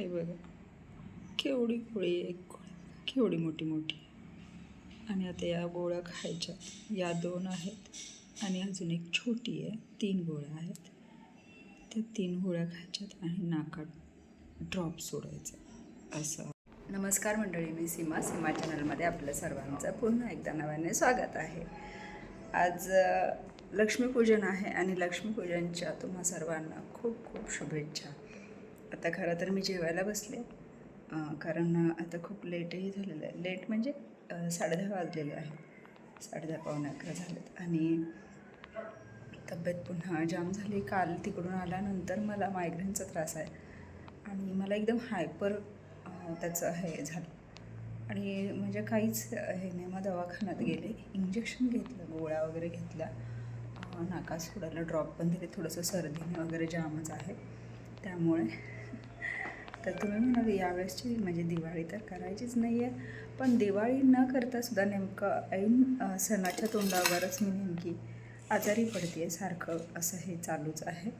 हे बघा. केवढी गोळी एक गोळी केवढी मोठी मोठी. आणि आता या गोळ्या खायच्या या दोन आहेत आणि अजून एक छोटी आहे. तीन गोळ्या आहेत. त्या तीन गोळ्या खायच्यात आणि नाकात ड्रॉप सोडायचा. असं. नमस्कार मंडळी मी सीमा. सीमा चॅनलमध्ये आपल्या सर्वांचं पुन्हा एकदा नव्याने स्वागत आहे. आज लक्ष्मीपूजन आहे आणि लक्ष्मीपूजनच्या तुम्हा सर्वांना खूप खूप शुभेच्छा. आता खरं तर मी जेवायला बसले. कारण आता खूप लेटही झालेलं आहे. लेट म्हणजे साडेदहा वाजलेले आहे. साडेदहा पावणे अकरा झालेत. आणि तब्येत पुन्हा जाम झाली. काल तिकडून आल्यानंतर मला मायग्रेनचा त्रास आहे. आणि मला एकदम हायपर त्याचं हे झालं. आणि म्हणजे काहीच हे नाही. मग दवाखान्यात गेले. इंजेक्शन घेतलं. गोळ्या वगैरे घेतल्या. नाका सोडायला ड्रॉप पण दिले. थोडंसं सर्दीने वगैरे जामच आहे. त्यामुळे तर तुम्ही म्हणाल यावेळेसची म्हणजे दिवाळी तर करायचीच नाही आहे पण दिवाळी न करता सुद्धा नेमकं ऐन सणाच्या तोंडावरच मी नेमकी आजारी पडते सारखं असं हे चालूच आहे.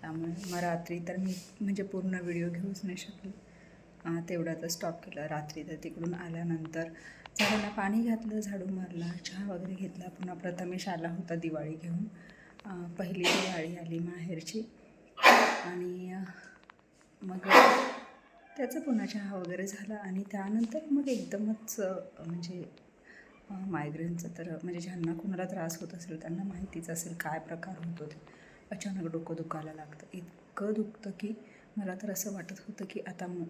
त्यामुळे मग रात्री तर मी म्हणजे पूर्ण व्हिडिओ घेऊच नाही शकले. तेवढ्यातच स्टॉप केलं. रात्री तर तिकडून आल्यानंतर झाडांना पाणी घातलं झाडू मारला चहा वगैरे घेतला. पुन्हा प्रथमेश आला होता दिवाळी घेऊन. पहिली दिवाळी आली माहेरची. आणि मग त्याचं पुन्हा चहा वगैरे झाला आणि त्यानंतर मग एकदमच म्हणजे मायग्रेनचं तर म्हणजे ज्यांना कुणाला त्रास होत असेल त्यांना माहितीच असेल काय प्रकार होतो ते. अचानक डोकं दुखायला लागतं. इतकं दुखतं की मला तर असं वाटत होतं की आता म-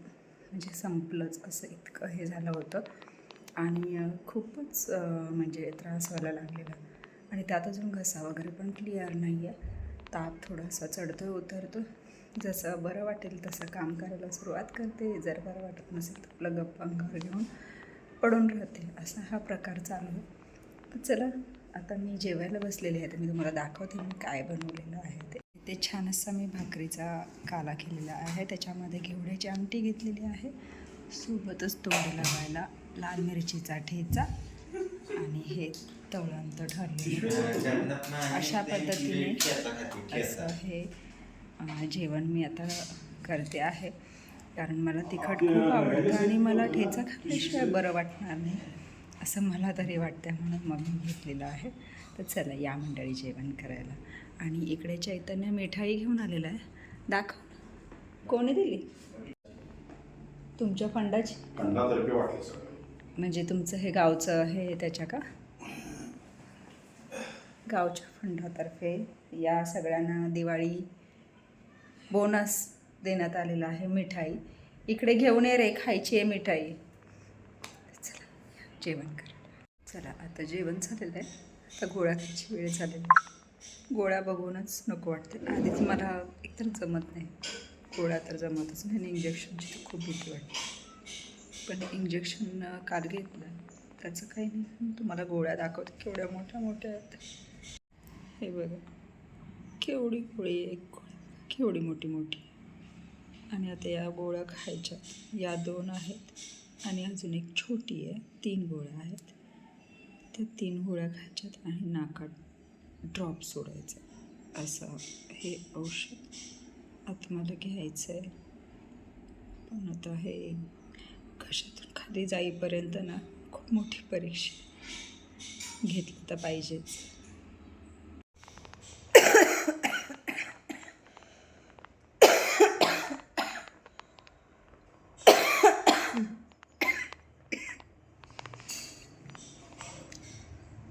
म्हणजे संपलंच असं इतकं हे झालं होतं. आणि खूपच म्हणजे त्रास व्हायला लागलेला. आणि त्यात अजून घसा वगैरे पण क्लिअर नाही आहे ताप थोडासा चढतो उतरतो जसं बरं वाटेल तसं काम करायला सुरुवात करते. जर बरं वाटत नसेल तर आपलं गप्पा अंगावर घेऊन पडून राहते. असा हा प्रकार चालू चला आता मी जेवायला बसलेले आहे. तर मी तुम्हाला दाखवते मी काय बनवलेलं आहे ते. ते छान असा मी भाकरीचा काला केलेला आहे. त्याच्यामध्ये घेवड्याची आमटी घेतलेली आहे. सोबतच तोंडी लावायला लाल मिरचीचा ठेचा आणि हे तळंत ठरलेलं अशा पद्धतीने असं हे जेवण मी आता करते आहे. कारण मला तिखट खूप आवडतं आणि मला ठेचा खाल्ल्याशिवाय बरं वाटणार नाही असं मला तरी वाटतं म्हणून मग मी घेतलेलं आहे. तर चला या मंडळी जेवण करायला. आणि इकडे चैतन्य मिठाई घेऊन आलेला आहे. दाखव. कोणी दिली? तुमच्या फंडाची? म्हणजे तुमचं हे गावचं हे त्याच्या का? गावच्या फंडातर्फे या सगळ्यांना दिवाळी बोनस देण्यात आलेला आहे मिठाई. इकडे घेऊन ये रे खायची आहे मिठाई. चला जेवण कर. चला आता जेवण झालेलं आहे. आता गोळ्या खायची वेळ झालेली आहे. गोळ्या बघूनच नको वाटते. आधीच मला एकतर जमत नाही. गोळ्या तर जमतच नाही आणि इंजेक्शनची तर खूप भीती वाटते. पण इंजेक्शन काल घेतलं. त्याचं काही नाही. तुम्हाला गोळ्या दाखवते. केवढ्या मोठ्या मोठ्या आहेत. हे बघा. केवढी गोळी आहे, एक केवढी मोठी मोठी. आणि आता या गोळ्या खायच्या या दोन आहेत. आणि अजून एक छोटी आहे. तीन गोळ्या आहेत. त्या तीन गोळ्या खायच्यात आणि नाकात ड्रॉप सोडायचा. असं हे औषध आता मला घ्यायचं आहे पण आता हे घशातून खाली जाईपर्यंत ना खूप मोठी परीक्षा घेतली तर पाहिजेच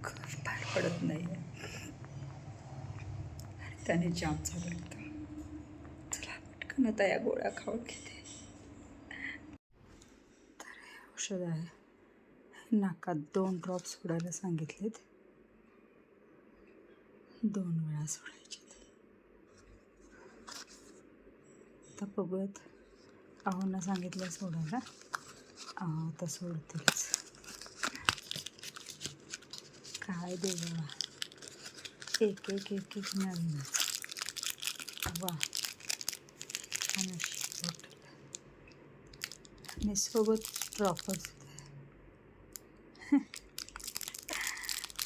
खूप पार पडत नाही आणि त्याने जाम झालं एकदम चला पटकन आता या गोळ्या खाऊन घेते. तर हे औषध आहे. नाकात दोन ड्रॉप सोडायला सांगितलेत. दोन वेळा सोडायचे. आता बघूयात. आहोंना सांगितलं सोडायला. आता सोडतीलच. काय देवा. एक एक एक एक नवीनच वा अशी बॉटल आणि सोबत ड्रॉपर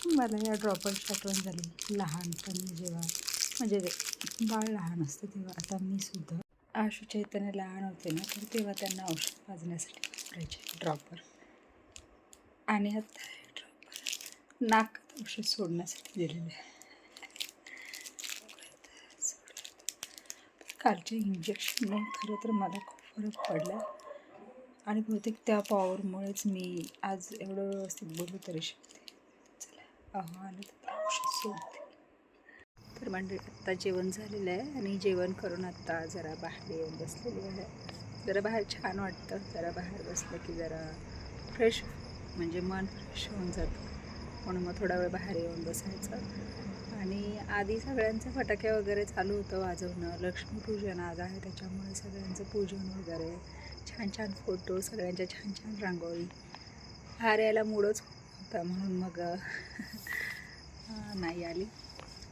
मला या ड्रॉपर आठवण झाली लहानपणी जेव्हा म्हणजे बाळ लहान असतं तेव्हा आता मी सुद्धा आशू चैतन्य लहान होते ना तर तेव्हा त्यांना औषध पाजण्यासाठी वापरायचे ड्रॉपर आणि आता हे ड्रॉपर नाकात औषध सोडण्यासाठी दिलेलं आहे कालच्या इंजेक्शनने खरं तर मला खूप फरक पडला. आणि बहुतेक त्या पॉवरमुळेच मी आज एवढं व्यवस्थित बोलू तरी शकते. चला अहो आलं तर औषध सोडते. तर म्हणजे आत्ता जेवण झालेलं आहे आणि जेवण करून आत्ता जरा बाहेर येऊन बसलेली आहे. जरा बाहेर छान वाटतं. जरा बाहेर बसलं की जरा फ्रेश म्हणजे मन फ्रेश होऊन जातं. म्हणून मग थोडा वेळ बाहेर येऊन बसायचं. आणि आधी सगळ्यांचं फटाके वगैरे चालू होतं वाजवणं. लक्ष्मीपूजन आज आहे त्याच्यामुळे सगळ्यांचं पूजन वगैरे. छान छान फोटो सगळ्यांच्या छान छान रांगोळी. हार यायला मूडच होता म्हणून मग नाही आली.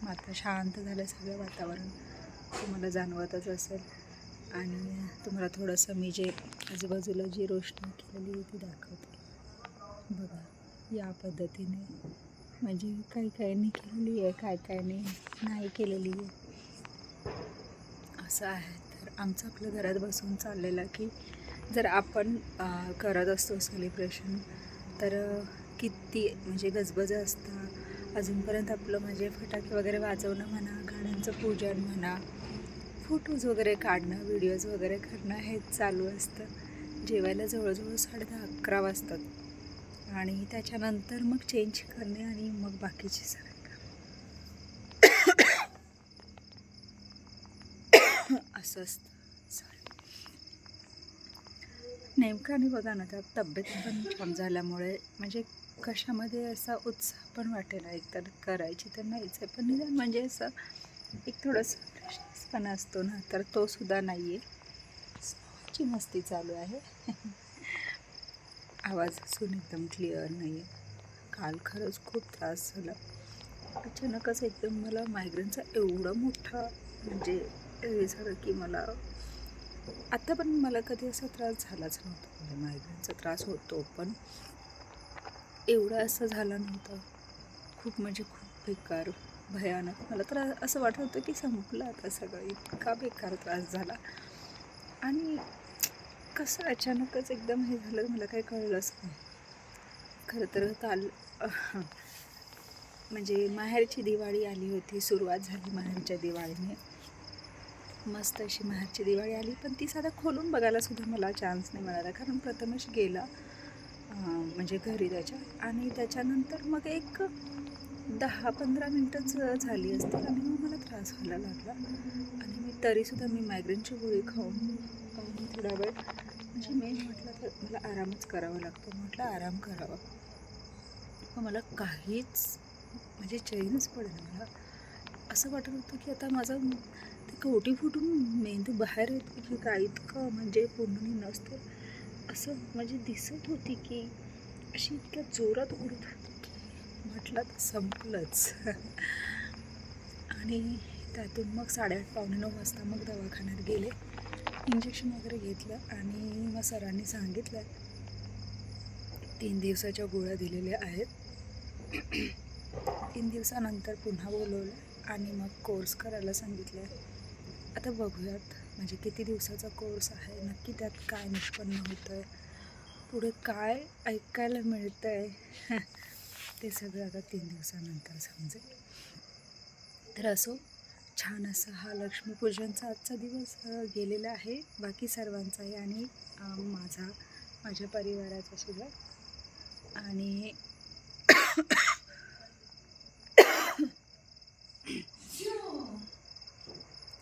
मग आता शांत झालं सगळं वातावरण. तुम्हाला जाणवतच असेल. आणि तुम्हाला थोडंसं मी जे आजूबाजूला जी रोषणी केलेली ती दाखवते. बघा या पद्धतीने म्हणजे काही नाही केलेली आहे काय काय नाही केलेली आहे. असं आहे. तर आमचं आपलं घरात बसून चाललेलं की जर आपण करत असतो सेलिब्रेशन तर किती म्हणजे गजबज असतं. अजूनपर्यंत आपलं म्हणजे फटाके वगैरे वाजवणं म्हणा गाण्यांचं पूजन म्हणा फोटोज वगैरे काढणं व्हिडिओज वगैरे करणं हेच चालू असतं. जेवायला जवळजवळ साडे दहा अकरा वाजतात. आणि त्याच्यानंतर मग चेंज करणे आणि मग बाकीचे सगळे असं असतं. सॉरी नेमकं आणि बघा ना त्या तब्येत पण छान झाल्यामुळे म्हणजे कशामध्ये असा उत्साह पण वाटेल एकतर करायची तर नाहीच आहे पण निदान म्हणजे असं एक थोडंसं फ्रेशनेसपणा असतो ना तर तो सुद्धा नाही आहे ची मस्ती चालू आहे. आवाज असून एकदम क्लिअर नाही आहे काल खरंच खूप त्रास झाला. अचानकच एकदम मला मायग्रेनचा एवढा मोठा म्हणजे हे झालं की मला आत्ता पण मला कधी असा त्रास झालाच नव्हता. म्हणजे मायग्रेनचा त्रास होतो पण एवढा असं झाला नव्हता. खूप म्हणजे खूप बेकार भयानक. मला तर असं वाटत होतं की संपलं आता सगळं. इतका बेकार त्रास झाला. आणि कसं अचानकच एकदम हे झालं मला काही कळलंच नाही. खरं तर काल म्हणजे माहेरची दिवाळी आली होती सुरुवात झाली माहेरच्या दिवाळीने. मस्त अशी माहेरची दिवाळी आली पण ती साधा खोलून बघायला सुद्धा मला चान्स नाही मिळाला कारण प्रथमच गेला म्हणजे घरी त्याच्या. आणि त्याच्यानंतर मग एक दहा पंधरा मिनटंच झाली असतील आणि मग मला त्रास व्हायला लागला. आणि मी तरीसुद्धा मी मायग्रेनची गोळी खाऊन थोडा वेळ म्हणजे मेन म्हटलं तर मला आरामच करावा लागतो. म्हटलं आराम करावा. मग मला काहीच म्हणजे चैनच पडेल मला. असं वाटत होतं की आता माझं ते कवटी फुटून मेंदू बाहेर येतो की काय इतकं म्हणजे पूर्ण नसतं. असं म्हणजे दिसत होती की अशी इतक्या जोरात उडत होती की म्हटलं तर संपलंच. आणि त्यातून मग साडेआठ पावणे नऊ वाजता मग दवाखान्यात गेले. इंजेक्शन वगैरे घेतलं आणि मग सरांनी सांगितलं तीन दिवसाच्या गोळ्या दिलेल्या आहेत. तीन दिवसानंतर पुन्हा बोलवलं आणि मग कोर्स करायला सांगितलं. आता बघूयात म्हणजे किती दिवसाचा कोर्स आहे नक्की त्यात काय निष्पन्न होतं आहे पुढे काय ऐकायला मिळतं आहे ते सगळं आता तीन दिवसानंतर समजेल. तर असो छान असा हा लक्ष्मीपूजनचा आजचा दिवस गेलेला आहे. बाकी सर्वांचाही आणि माझा माझ्या परिवाराचा सुद्धा. आणि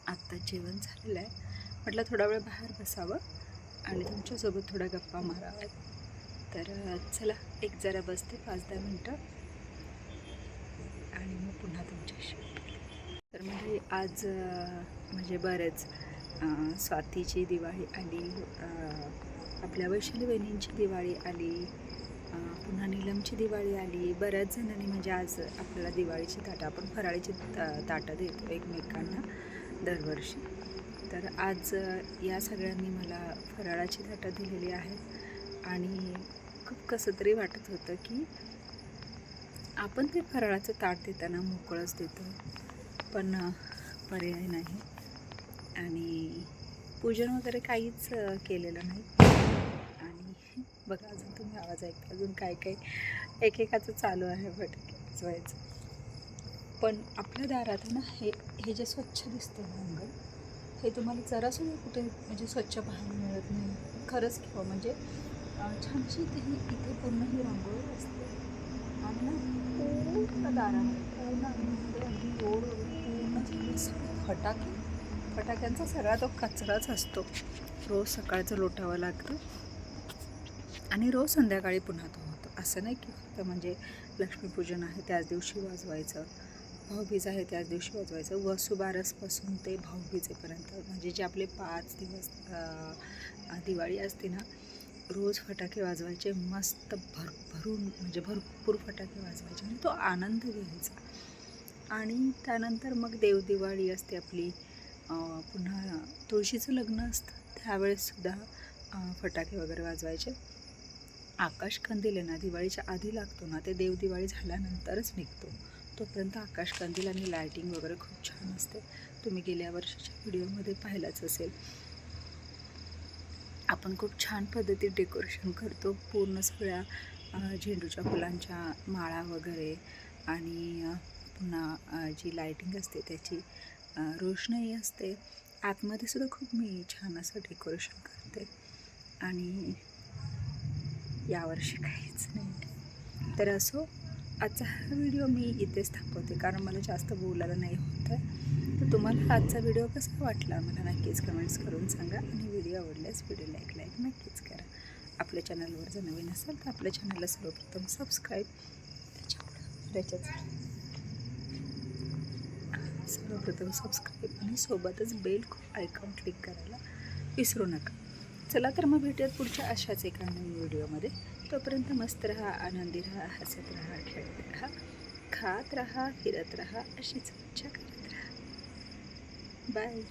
आत्ता जेवण झालेलं आहे. म्हटलं थोडा वेळ बाहेर बसावं आणि तुमच्यासोबत थोडा गप्पा माराव्यात तर चला एक जरा बसते पाच दहा मिनटं. आणि मग पुन्हा तुमच्याशी. तर म्हणजे आज म्हणजे बरेच स्वातीची दिवाळी आली आपल्या वैशाली बहिणींची दिवाळी आली पुन्हा नीलमची दिवाळी आली. बऱ्याच जणांनी म्हणजे आज आपल्याला दिवाळीची ताटं आपण फराळीची ता ताटं देतो एकमेकांना दरवर्षी. तर आज या सगळ्यांनी मला फराळाची ताटं दिलेली आहेत. आणि खूप कसं तरी वाटत होतं की आपण ते फराळाचं ताट देताना मोकळंच देतो. पण पर्याय नाही. आणि पूजन वगैरे काहीच केलेलं नाही. आणि बघा अजून तुम्ही आवाज ऐकता अजून काय काय एकेकाचं चालू आहे बट वाजवायचं. पण आपल्या दारात ना हे हे जे स्वच्छ दिसतं ना अंगण हे तुम्हाला जरासुद्धा कुठे म्हणजे स्वच्छ पाहायला मिळत नाही. खरंच किंवा म्हणजे छानशी ते ही इथे पूर्ण ही रांगोळी असते. आणि ना पूर्ण दारामध्ये पूर्ण अंगणामध्ये अगदी रोड वगैरे म्हणजे फटाके. फटाक्यांचा सगळा तो कचराच असतो. रोज सकाळचं लोटावं लागतं. आणि रोज संध्याकाळी पुन्हा तो होतो. असं नाही की फक्त म्हणजे लक्ष्मीपूजन आहे त्याच दिवशी वाजवायचं. भाऊबीज आहे त्याच दिवशी वाजवायचं. वसुबारसपासून ते भाऊबीजेपर्यंत. म्हणजे जे आपले पाच दिवस दिवाळी असते ना रोज फटाके वाजवायचे. मस्त भरभरून म्हणजे भरपूर फटाके वाजवायचे. आणि तो आनंद घ्यायचा. आणि त्यानंतर मग देवदिवाळी असते आपली. पुन्हा तुळशीचं लग्न असतं. त्यावेळेससुद्धा फटाके वगैरे वाजवायचे. आकाशकंदील आहे ना दिवाळीच्या आधी लागतो ना ते देवदिवाळी झाल्यानंतरच निघतो. तोपर्यंत आकाशकंदील आणि लायटिंग वगैरे खूप छान असते. तुम्ही गेल्या वर्षीच्या व्हिडिओमध्ये पाहिलाच असेल. आपण खूप छान पद्धतीत डेकोरेशन करतो. पूर्ण सगळ्या झेंडूच्या फुलांच्या माळा वगैरे आणि पुन्हा जी लायटिंग असते त्याची रोषणाई असते आतमध्ये सुद्धा खूप मी छान असं डेकोरेशन करते. आणि यावर्षी काहीच नाही. तर असो आजचा हा व्हिडिओ मी इथेच थांबवते. कारण मला जास्त बोलायला नाही होत आहे. तर तुम्हाला आजचा व्हिडिओ कसा वाटला? मला नक्कीच कमेंट्स करून सांगा. आणि व्हिडिओ आवडल्यास व्हिडिओ लाईक लाईक नक्कीच करा. आपल्या चॅनलवर जर नवीन असाल तर आपल्या चॅनलला सर्वप्रथम सबस्क्राईब त्याच्यावर त्याच्याच सर्वप्रथम सबस्क्राईब आणि सोबतच बेल आयकॉन क्लिक करायला विसरू नका. चला तर मग भेटूयात पुढच्या अशाच एका नवीन व्हिडिओमध्ये तोपर्यंत मस्त राहा आनंदी राहा हसत राहा खेळत राहा खात राहा फिरत राहा अशीच इच्छा करत राहा. बाय